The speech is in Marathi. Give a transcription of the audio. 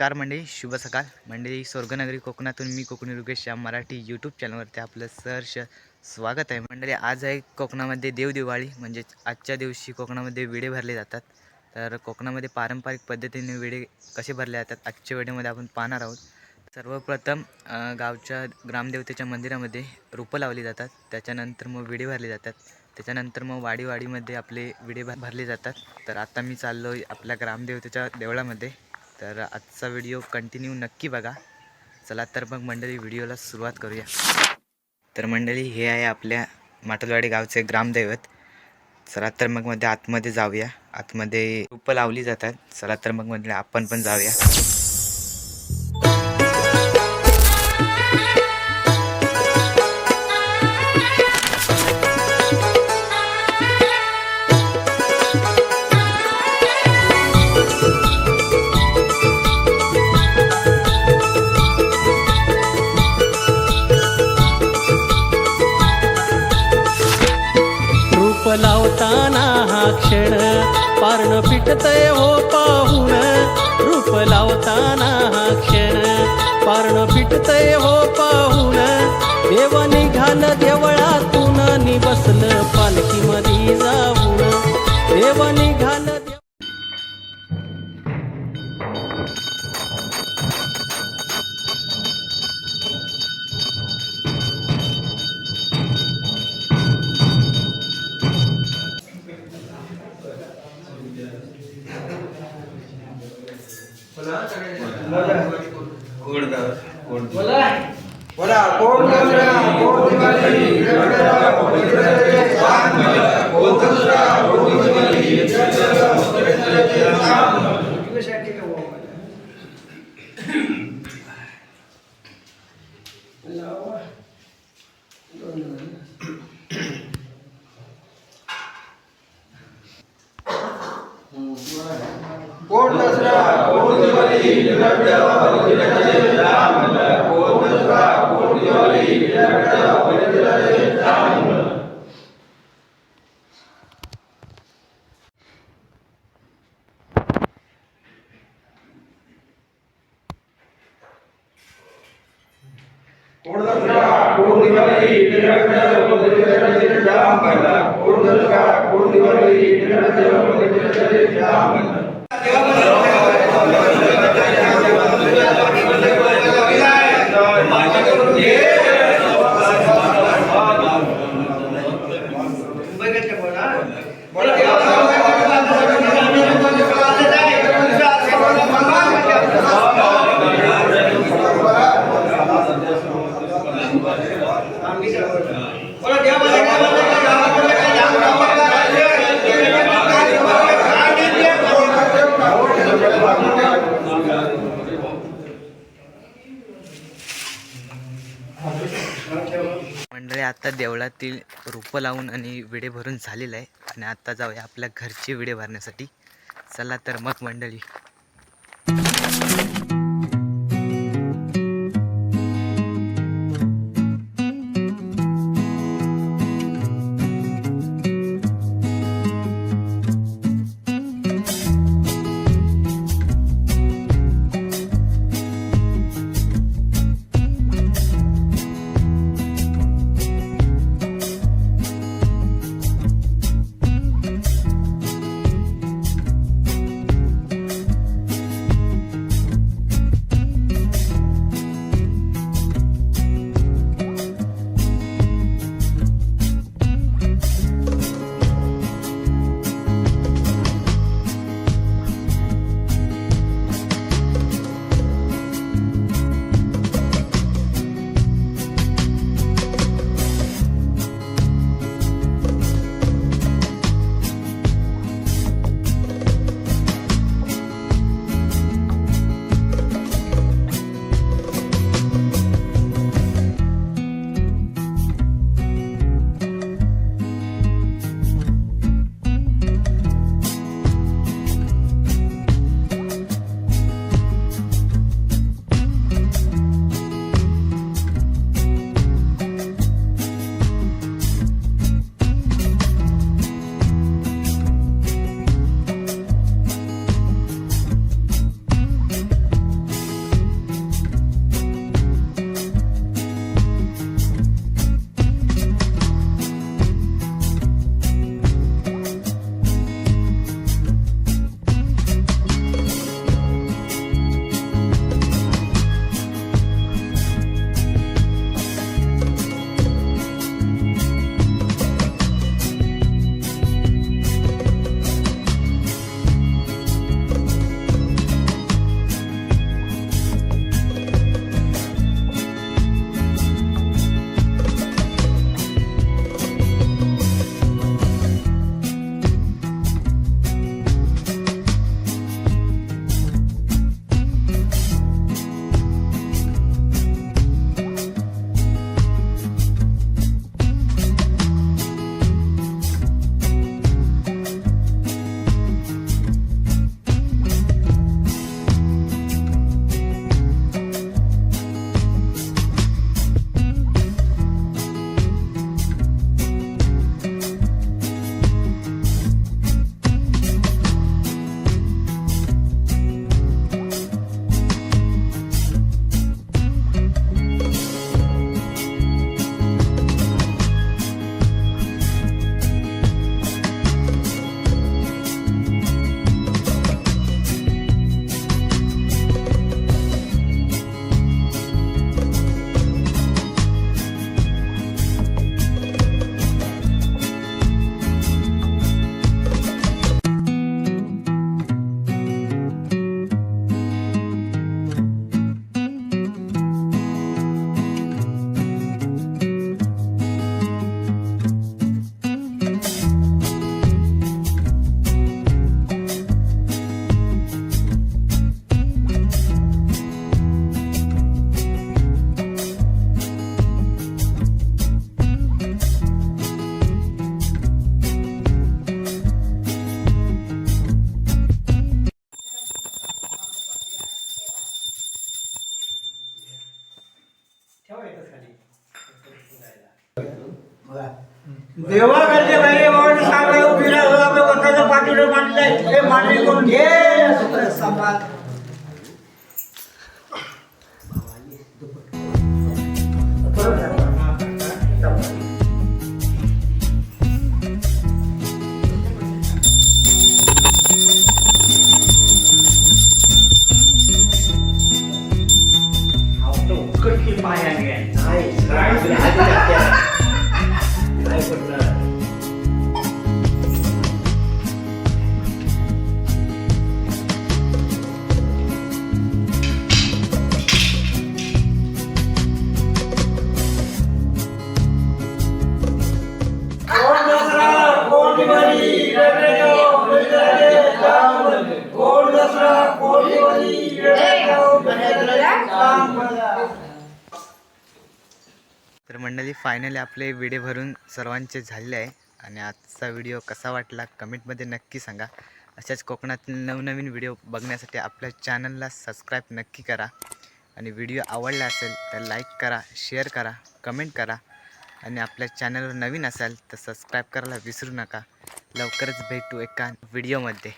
नमस्कार मंडळी शुभ सकाळ. मंडळी स्वर्गनगरी कोकणातून मी कोकणी रुगेश या मराठी यूट्यूब चॅनलवरती आपलं सहर्ष स्वागत आहे. मंडळी आज आहे कोकणामध्ये देवदिवाळी म्हणजेच आजच्या दिवशी कोकणामध्ये विडे भरले जातात. तर कोकणामध्ये पारंपरिक पद्धतीने विडे कसे भरले जातात आजच्या वेळेमध्ये आपण पाहणार आहोत. सर्वप्रथम गावच्या ग्रामदेवतेच्या मंदिरामध्ये रोपं लावली जातात. त्याच्यानंतर मग विडे भरले जातात. त्याच्यानंतर मग वाडीवाडीमध्ये आपले विडे भर भरले जातात. तर आता मी चाललो आहे आपल्या ग्रामदेवतेच्या देवळामध्ये. तर आजचा व्हिडिओ कंटिन्यू नक्की बघा. चला तर मग मंडळी व्हिडिओला सुरुवात करूया. तर मंडळी हे आहे आपल्या माटलवाडी गावचे ग्रामदैवत. चला तर मग मध्ये आतमध्ये जाऊया. आतमध्ये रोपं लावली जातात. चला तर मग मंडळी आपण पण जाऊया. रूप हा क्षण पारण पिटतय हो पाहून. रूप लावताना हा क्षण पारण पिटतय हो पाहून. देव निघाल देवळातून नि बसलं बोला कोण दसरा कोण दिवाळी? रडरा रडरे चांद कोण दसरा कोण दिवाळी? रडरा रडरे चांद इंग्लिशसाठी का बोल लावा दोन कोण दसरा कोण दिवाळी रडरा रडरे உடலுக்கா கூடுவரை இழந்த ஒரு திரண்டாமல் உடலுக்கா आता रोपं लावून आणि विडे भरून झालेलं आहे. आणि आत्ता जाऊया आपल्या घरचे विडे भरण्यासाठी. चला तर मग मंडळी. देवाकडचे बाई बाबांनी सांगायला उभी राहा, आपल्या वंशाच्या पाठीवर मांडलंय. हे मान्य करून घे समाज तर मंडळी फायनली आपले व्हिडिओ भरून सर्वांचे झाले आहे. आणि आजचा व्हिडिओ कसा वाटला कमेंटमध्ये नक्की सांगा. अशाच कोकणातील नवनवीन व्हिडिओ बघण्यासाठी आपल्या चॅनलला सबस्क्राईब नक्की करा. आणि व्हिडिओ आवडला असेल तर लाईक करा शेअर करा कमेंट करा. आणि आपल्या चॅनलवर नवीन असाल तर सबस्क्राईब करायला विसरू नका. लवकरच भेटू एका व्हिडिओमध्ये